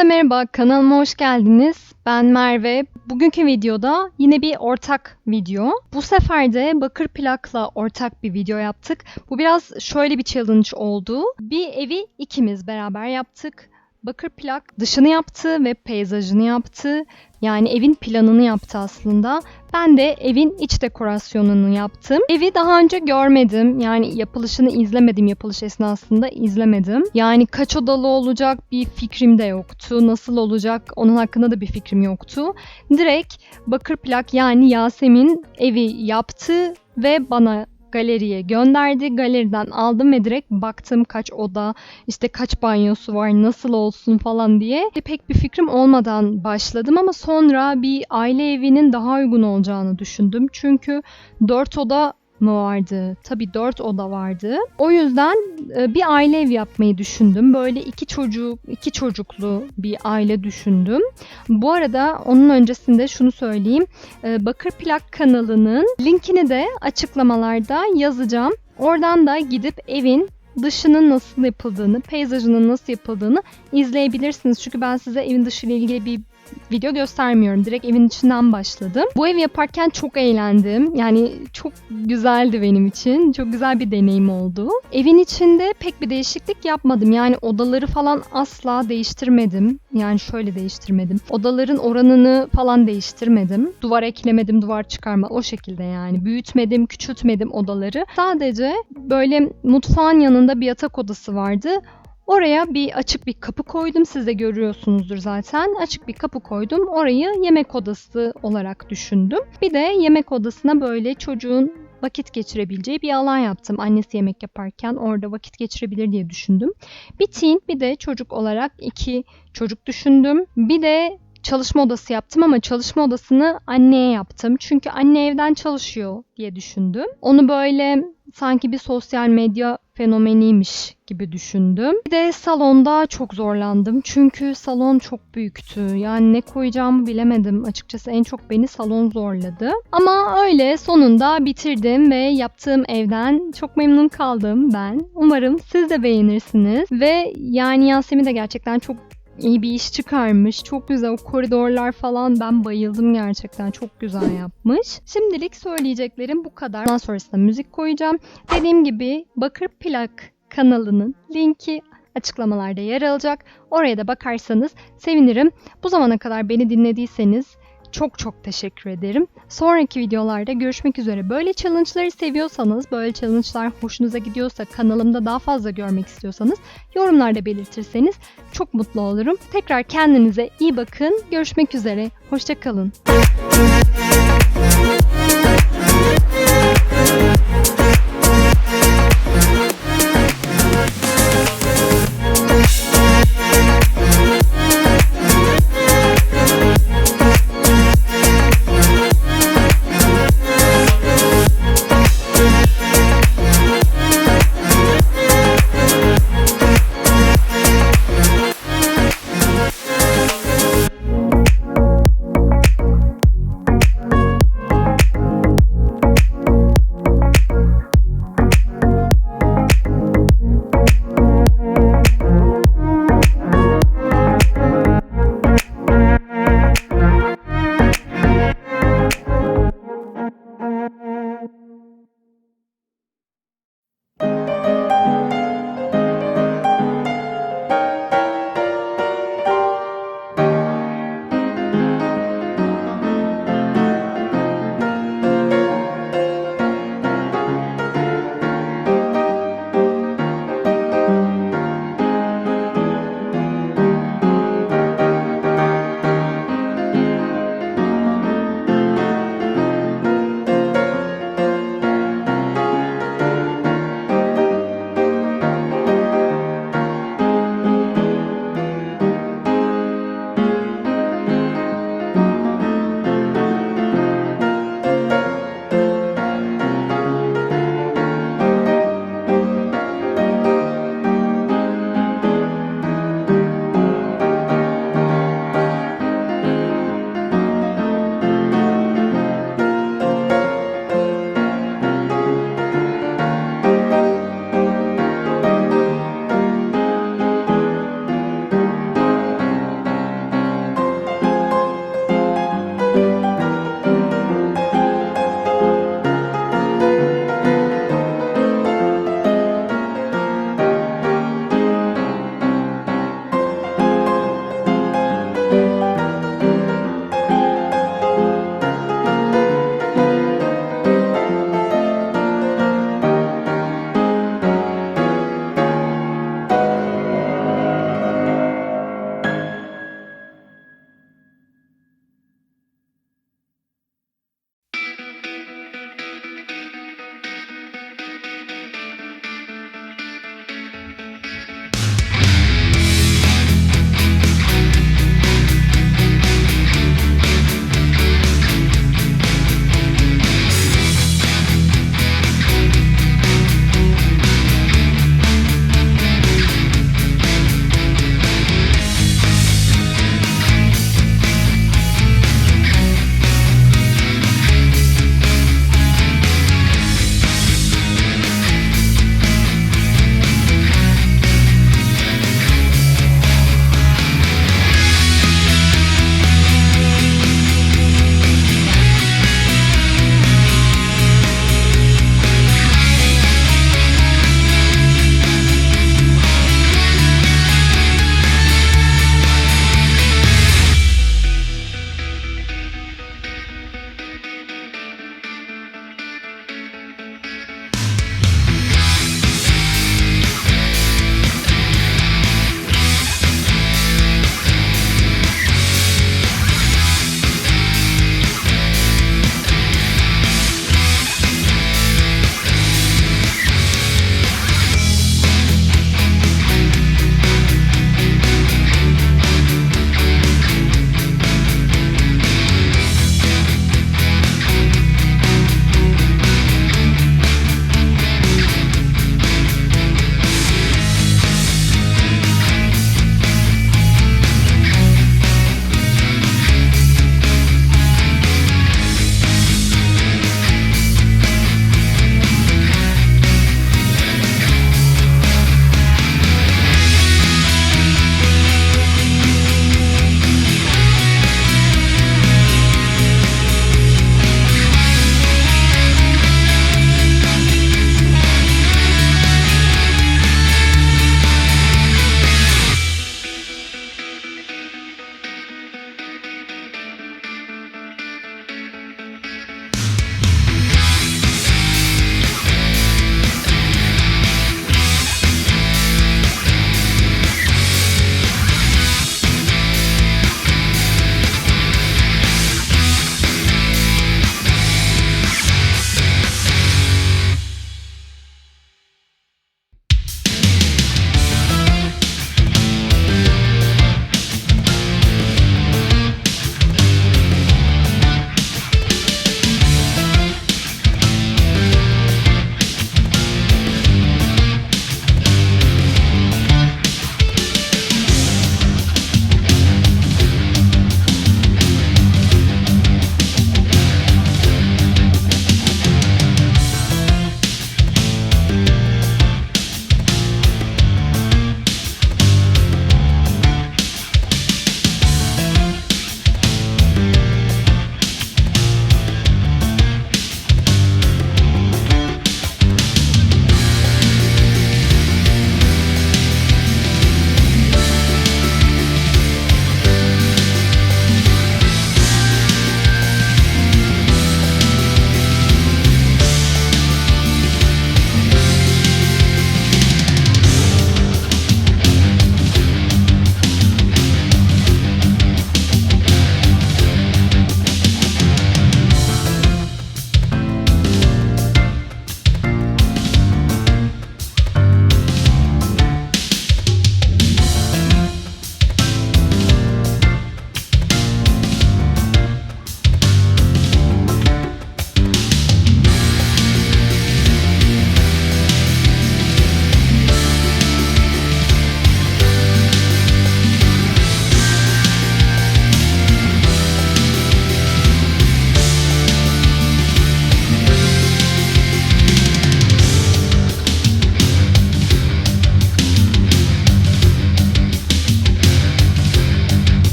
Herkese merhaba, kanalıma hoş geldiniz. Ben Merve. Bugünkü videoda yine bir ortak video. Bu sefer de bakır plakla ortak bir video yaptık. Bu biraz şöyle bir challenge oldu. Bir evi ikimiz beraber yaptık. Bakır plak dışını yaptı ve peyzajını yaptı. Yani evin planını yaptı aslında. Ben de evin iç dekorasyonunu yaptım. Evi daha önce görmedim. Yani yapılışını izlemedim. Yapılış esnasında izlemedim. Yani kaç odalı olacak bir fikrim de yoktu. Nasıl olacak onun hakkında da bir fikrim yoktu. Direkt bakır plak yani Yasemin evi yaptı ve bana galeriye gönderdi. Galeriden aldım ve direkt baktım kaç oda, işte kaç banyosu var, nasıl olsun falan diye. Pek bir fikrim olmadan başladım ama sonra bir aile evinin daha uygun olacağını düşündüm. Çünkü 4 oda mı vardı? Tabii 4 oda vardı. O yüzden e, bir aile ev yapmayı düşündüm. Böyle iki çocuk, iki çocuklu bir aile düşündüm. Bu arada onun öncesinde şunu söyleyeyim. E, Bakır Plak kanalının linkini de açıklamalarda yazacağım. Oradan da gidip evin dışının nasıl yapıldığını, peyzajının nasıl yapıldığını izleyebilirsiniz. Çünkü ben size evin dışı ile ilgili bir video göstermiyorum. Direkt evin içinden başladım. Bu evi yaparken çok eğlendim. Yani çok güzeldi benim için. Çok güzel bir deneyim oldu. Evin içinde pek bir değişiklik yapmadım. Yani odaları falan asla değiştirmedim. Yani şöyle değiştirmedim. Odaların oranını falan değiştirmedim. Duvar eklemedim, duvar çıkarma o şekilde yani. Büyütmedim, küçültmedim odaları. Sadece böyle mutfağın yanında bir yatak odası vardı. Oraya bir açık bir kapı koydum. Siz de görüyorsunuzdur zaten. Açık bir kapı koydum. Orayı yemek odası olarak düşündüm. Bir de yemek odasına böyle çocuğun vakit geçirebileceği bir alan yaptım. Annesi yemek yaparken orada vakit geçirebilir diye düşündüm. Bir teen bir de çocuk olarak iki çocuk düşündüm. Bir de çalışma odası yaptım ama çalışma odasını anneye yaptım. Çünkü anne evden çalışıyor diye düşündüm. Onu böyle sanki bir sosyal medya fenomeniymiş gibi düşündüm. Bir de salonda çok zorlandım. Çünkü salon çok büyüktü. Yani ne koyacağımı bilemedim. Açıkçası en çok beni salon zorladı. Ama öyle sonunda bitirdim ve yaptığım evden çok memnun kaldım ben. Umarım siz de beğenirsiniz. Ve yani Yasemin de gerçekten çok iyi bir iş çıkarmış. Çok güzel o koridorlar falan ben bayıldım gerçekten. Çok güzel yapmış. Şimdilik söyleyeceklerim bu kadar. Ondan sonrasında müzik koyacağım. Dediğim gibi Bakır Plak kanalının linki açıklamalarda yer alacak. Oraya da bakarsanız sevinirim. Bu zamana kadar beni dinlediyseniz çok çok teşekkür ederim. Sonraki videolarda görüşmek üzere. Böyle challenge'ları seviyorsanız, böyle challenge'lar hoşunuza gidiyorsa, kanalımda daha fazla görmek istiyorsanız yorumlarda belirtirseniz çok mutlu olurum. Tekrar kendinize iyi bakın. Görüşmek üzere. Hoşçakalın.